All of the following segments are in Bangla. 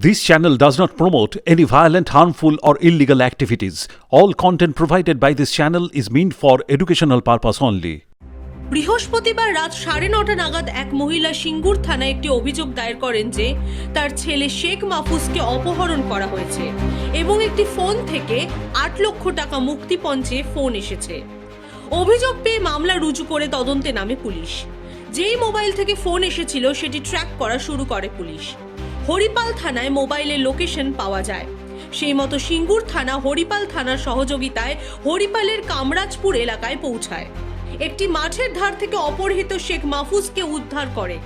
This channel does not promote any violent, harmful, or illegal activities. All content provided by this channel is meant for educational purpose only. বৃহস্পতিবার রাত সাড়ে নটা নাগাদ এক মহিলা সিঙ্গুর থানায় একটি অভিযোগ দায়ের করেন যে তার ছেলে শেখ মাহফুজকে অপহরণ করা হয়েছে এবং একটি ফোন থেকে আট লক্ষ টাকা মুক্তিপঞ্চে ফোন এসেছে অভিযোগ পেয়ে মামলা রুজু করে তদন্তে নামে পুলিশ যেই মোবাইল থেকে ফোন এসেছিল সেটি ট্র্যাক করা শুরু করে পুলিশ হরিপাল থানায় মোবাইলের লোকেশন পাওয়া যায়। সেই মতো সিঙ্গুর থানা হরিপাল থানার সহযোগিতায় হরিপালের কামরাজপুর এলাকায় পৌঁছায়। একটি মাঠের ধার থেকে অপহৃত শেখ মাহফুজকে উদ্ধার করে।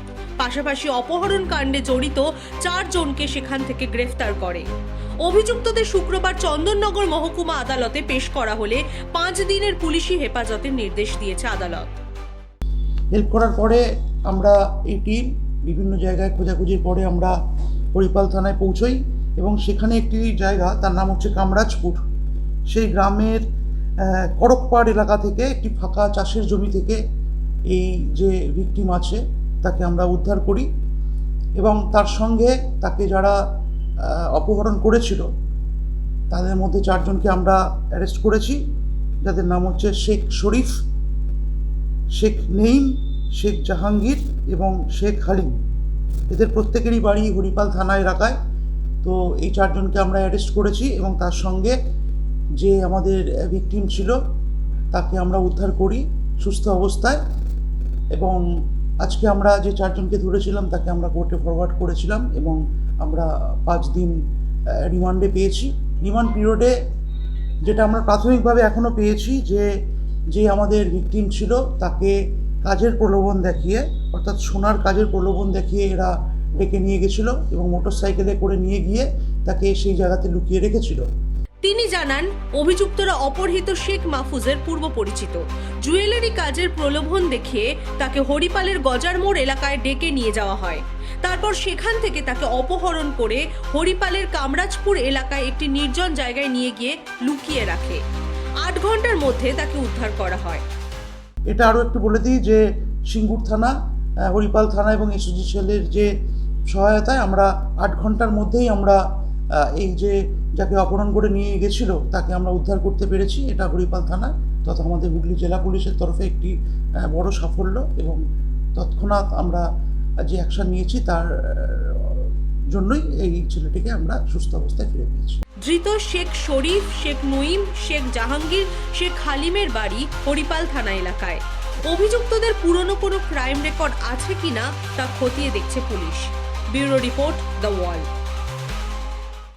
পাশাপাশি অপহরণ কাণ্ডে জড়িত চারজনকে সেখান থেকে গ্রেফতার করে। অভিযুক্তদের শুক্রবার চন্দননগর মহকুমা আদালতে পেশ করা হলে পাঁচ দিনের পুলিশি হেফাজতের নির্দেশ দিয়েছে আদালত। হেল্প করার পরে আমরা এই টিম বিভিন্ন জায়গায় খোঁজাখুঁজির পরে আমরা হরিপাল থানায় পৌঁছই এবং সেখানে একটি জায়গা, তার নাম হচ্ছে কামরাজপুর। সেই গ্রামের করকপাড় এলাকা থেকে একটি ফাঁকা চাষের জমি থেকে এই যে ভিকটিম আছে, তাকে আমরা উদ্ধার করি এবং তার সঙ্গে তাকে যারা অপহরণ করেছিল, তাদের মধ্যে চারজনকে আমরা অ্যারেস্ট করেছি। যাদের নাম হচ্ছে শেখ শরীফ, শেখ নেইম শেখ জাহাঙ্গীর এবং শেখ হালিম। এদের প্রত্যেকেরই বাড়ি হরিপাল থানা এলাকায়। তো এই চারজনকে আমরা অ্যারেস্ট করেছি এবং তার সঙ্গে যে আমাদের ভিকটিম ছিল, তাকে আমরা উদ্ধার করি সুস্থ অবস্থায় এবং আজকে আমরা যে চারজনকে ধরেছিলাম, তাকে আমরা কোর্টে ফরওয়ার্ড করেছিলাম এবং আমরা পাঁচ দিন রিমান্ডে পেয়েছি। রিমান্ড পিরিয়ডে যেটা আমরা প্রাথমিকভাবে এখনও পেয়েছি যে যে আমাদের ভিকটিম ছিল, তাকে কাজের প্রলোভন দেখিয়ে, অর্থাৎ সোনার কাজের প্রলোভন দেখিয়ে এরা ডেকে নিয়ে গেছিল এবং মোটর সাইকেলে করে নিয়ে গিয়ে তাকে সেই জায়গাতে লুকিয়ে রেখেছিল। তিনি জানান, অভিযুক্তরা অপহৃত শেখ মাহফুজের পূর্ব পরিচিত। জুয়েলারি কাজের প্রলোভন দেখিয়ে তাকে হরিপালের গজার মোড় এলাকায় ডেকে নিয়ে যাওয়া হয়। তারপর সেখান থেকে তাকে অপহরণ করে হরিপালের কামরাজপুর এলাকায় একটি নির্জন জায়গায় নিয়ে গিয়ে লুকিয়ে রাখে। আট ঘণ্টার মধ্যে তাকে উদ্ধার করা হয়। এটা আরও একটু বলে দিই যে সিঙ্গুর থানা হরিপাল থানা এবং এসওজি সেলের যে সহায়তায় আমরা আট ঘণ্টার মধ্যেই আমরা এই যে যাকে অপহরণ করে নিয়ে গেছিল তাকে আমরা উদ্ধার করতে পেরেছি। এটা হরিপাল থানা তথা আমাদের হুগলি জেলা পুলিশের তরফে একটি বড় সাফল্য এবং তৎক্ষণাৎ আমরা যে অ্যাকশন নিয়েছি তার জন্যই এই ছেলেটিকে আমরা সুস্থ অবস্থায় ফিরে পেয়েছি। ধৃত শেখ শরীফ, শেখ নঈম শেখ জাহাঙ্গীর, শেখ হালিমের বাড়ি হরিপাল থানা এলাকায়। অভিযুক্তদের পুরনো কোনো ক্রাইম রেকর্ড আছে কিনা তা খতিয়ে দেখছে police. Bureau report the Wall